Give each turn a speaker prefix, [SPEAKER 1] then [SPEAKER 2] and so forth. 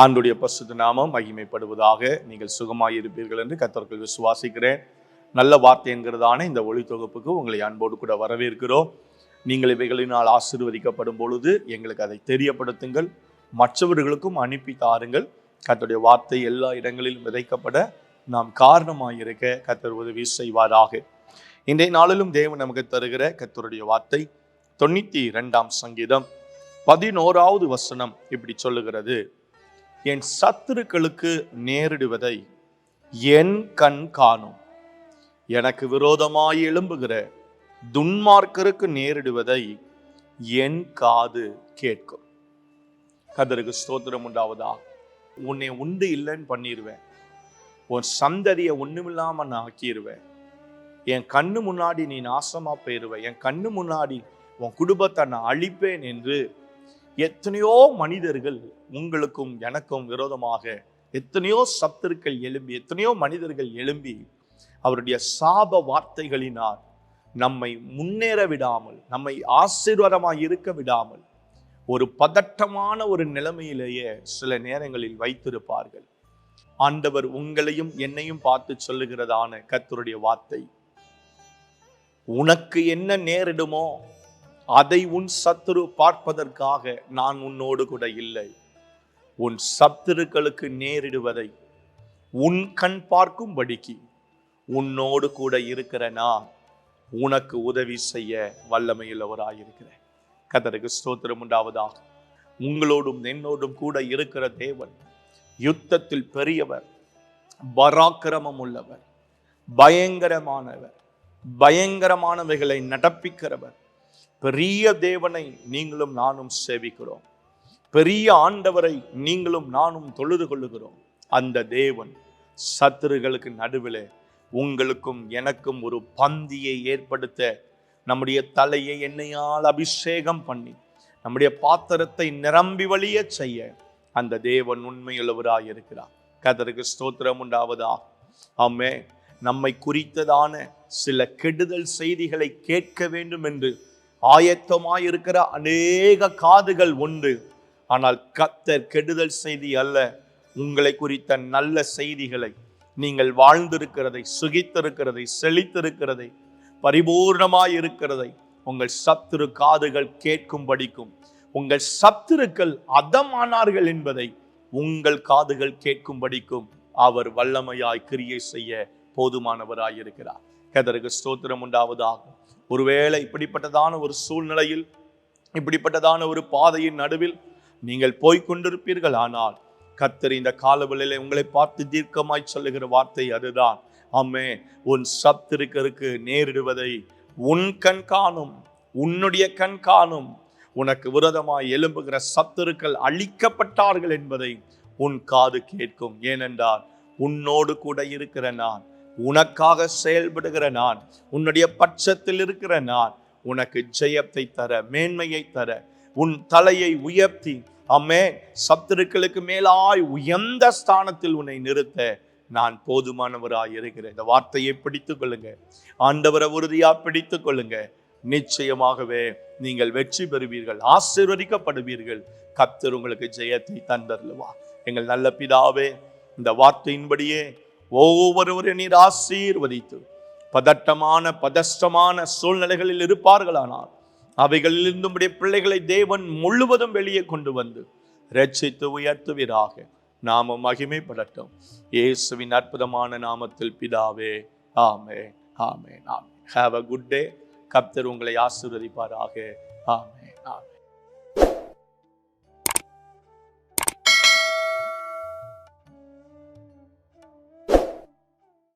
[SPEAKER 1] ஆண்டுடைய பசுத்த நாமம் மகிமைப்படுவதாக நீங்கள் சுகமாக இருப்பீர்கள் என்று கத்தர்கள் விசுவாசிக்கிறேன். நல்ல வார்த்தை என்கிறதான இந்த ஒளி தொகுப்புக்கு உங்களை அன்போடு கூட வரவேற்கிறோம். நீங்கள் இவைகளினால் ஆசீர்வதிக்கப்படும் பொழுது எங்களுக்கு அதை தெரியப்படுத்துங்கள். மற்றவர்களுக்கும் அனுப்பி தாருங்கள். கத்தருடைய வார்த்தை எல்லா இடங்களிலும் விதைக்கப்பட நாம் காரணமாக இருக்க கத்தர் உதவி செய்வாராக. இன்றைய நாளிலும் தேவன் நமக்கு தருகிற கத்தருடைய வார்த்தை தொண்ணூற்றி இரண்டாம் சங்கீதம் பதினோராவது வசனம் இப்படி சொல்லுகிறது. என் சத்துருக்களுக்கு நேரிடுவதை என் கண் காணும். எனக்கு விரோதமாய் எழும்புகிற துன்மார்க்கருக்கு நேரிடுவதை என் காது கேட்கும். கதருக்கு ஸ்தோத்திரம் உண்டாவதா? உன்னை உண்டு இல்லைன்னு பண்ணிடுவேன் உன் சந்ததியை ஒண்ணுமில்லாம நான் ஆக்கிடுவேன் என் கண்ணு முன்னாடி நீ நாசமா போயிடுவேன் என் கண்ணு முன்னாடி உன் குடும்பத்தை நான் அழிப்பேன் என்று எத்தனையோ மனிதர்கள் உங்களுக்கும் எனக்கும் விரோதமாக எத்தனையோ சப்தர்கள் எழும்பி எத்தனையோ மனிதர்கள் எழும்பி அவருடைய சாப வார்த்தைகளினால் நம்மை முன்னேற விடாமல் நம்மை ஆசீர்வாதமாய் இருக்க விடாமல் ஒரு பதட்டமான ஒரு நிலைமையிலேயே சில நேரங்களில் வைத்திருப்பார்கள். ஆண்டவர் உங்களையும் என்னையும் பார்த்து சொல்லுகிறதான கர்த்தருடைய வார்த்தை. உனக்கு என்ன நேரிடுமோ அதை உன் சத்துரு பார்ப்பதற்காக நான் உன்னோடு கூட இல்லை. உன் சத்துருக்களுக்கு நேரிடுவதை உன் கண் பார்க்கும்படிக்கு உன்னோடு கூட இருக்கிற நான் உனக்கு உதவி செய்ய வல்லமையுள்ளவராயிருக்கிறேன். கதருக்கு ஸ்தோத்திரம் உண்டாவதாக. உங்களோடும் என்னோடும் கூட இருக்கிற தேவன் யுத்தத்தில் பெரியவர் பராக்கிரமம் உள்ளவர் பயங்கரமானவர் பயங்கரமானவைகளை நடப்பிக்கிறவர் பெரிய தேவனை நீங்களும் நானும் சேவிக்கிறோம். பெரிய ஆண்டவரை நீங்களும் நானும் தொழுது கொள்ளுகிறோம். அந்த தேவன் சத்துருகளுக்கு நடுவில் உங்களுக்கும் எனக்கும் ஒரு பந்தியை ஏற்படுத்த நம்முடைய தலையை எண்ணெயால் அபிஷேகம் பண்ணி நம்முடைய பாத்திரத்தை நிரம்பி வழிய செய்ய அந்த தேவன் உண்மையுள்ளவராய் இருக்கிறார். கதருக்கு ஸ்தோத்திரம் உண்டாவதா? ஆமே நம்மை குறித்ததான சில கெடுதல் செய்திகளை கேட்க வேண்டும் என்று ஆயத்தமாயிருக்கிற அநேக காதுகள் உண்டு. ஆனால் கத்தர் கெடுதல் செய்தி அல்ல உங்களை குறித்த நல்ல செய்திகளை. நீங்கள் வாழ்ந்திருக்கிறதை சுகித்திருக்கிறதை செழித்திருக்கிறதை பரிபூர்ணமாய் இருக்கிறதை உங்கள் சத்துரு காதுகள் கேட்கும் படிக்கும் உங்கள் சத்துருக்கள் அதமானார்கள் என்பதை உங்கள் காதுகள் கேட்கும் படிக்கும் அவர் வல்லமையாய் கிரியை செய்ய போதுமானவராய் இருக்கிறார் கதருக்கு ஸ்தோத்திரம் உண்டாவதாகும் ஒருவேளை இப்படிப்பட்டதான ஒரு சூழ்நிலையில் இப்படிப்பட்டதான ஒரு பாதையின் நடுவில் நீங்கள் போய்கொண்டிருப்பீர்கள் ஆனால் கத்தர் இந்த காலவெளியில உங்களை பார்த்து தீர்க்கமாய் சொல்லுகிற வார்த்தை அதுதான். ஆமே உன் சத்திருக்கருக்கு நேரிடுவதை உன் கண் காணும் உன்னுடைய கண் காணும். உனக்கு விரதமாய் எழும்புகிற சத்துருக்கள் அழிக்கப்பட்டார்கள் என்பதை உன் காது கேட்கும். ஏனென்றால் உன்னோடு கூட இருக்கிற நான் உனக்காக செயல்படுகிற நான் உன்னுடைய பட்சத்தில் இருக்கிற நான் உனக்கு ஜெயத்தை தர மேன்மையை தர உன் தலையை உயர்த்தி அம்மே சத்துருக்களுக்கு மேலாய் உயர்ந்த ஸ்தானத்தில் உன்னை நிறுத்த நான் போதுமானவராய் இருக்கிறேன். இந்த வார்த்தையை பிடித்துக் கொள்ளுங்க. ஆண்டவரை உறுதியா பிடித்துக் கொள்ளுங்க. நிச்சயமாகவே நீங்கள் வெற்றி பெறுவீர்கள் ஆசீர்வதிக்கப்படுவீர்கள். கத்தர் உங்களுக்கு ஜெயத்தை தந்தருவா எங்கள் நல்ல பிதாவே இந்த வார்த்தையின்படியே ஒவ்வொருவரையும் நீர் ஆசீர்வதித்து பதட்டமான பதஷ்டமான சூழ்நிலைகளில் இருப்பார்களானால் அவைகளிலிருந்து உடைய பிள்ளைகளை தேவன் முழுவதும் வெளியே கொண்டு வந்து ரட்சித்து உயர்த்துவீராக. நாம மகிமைப்படட்டும். இயேசுவின் அற்புதமான நாமத்தில் பிதாவே ஆமே ஆமே ஆமே ஹாவ் அ குட் டே கப்தர் உங்களை ஆசீர்வதிப்பாராக. ஆமே ஆமே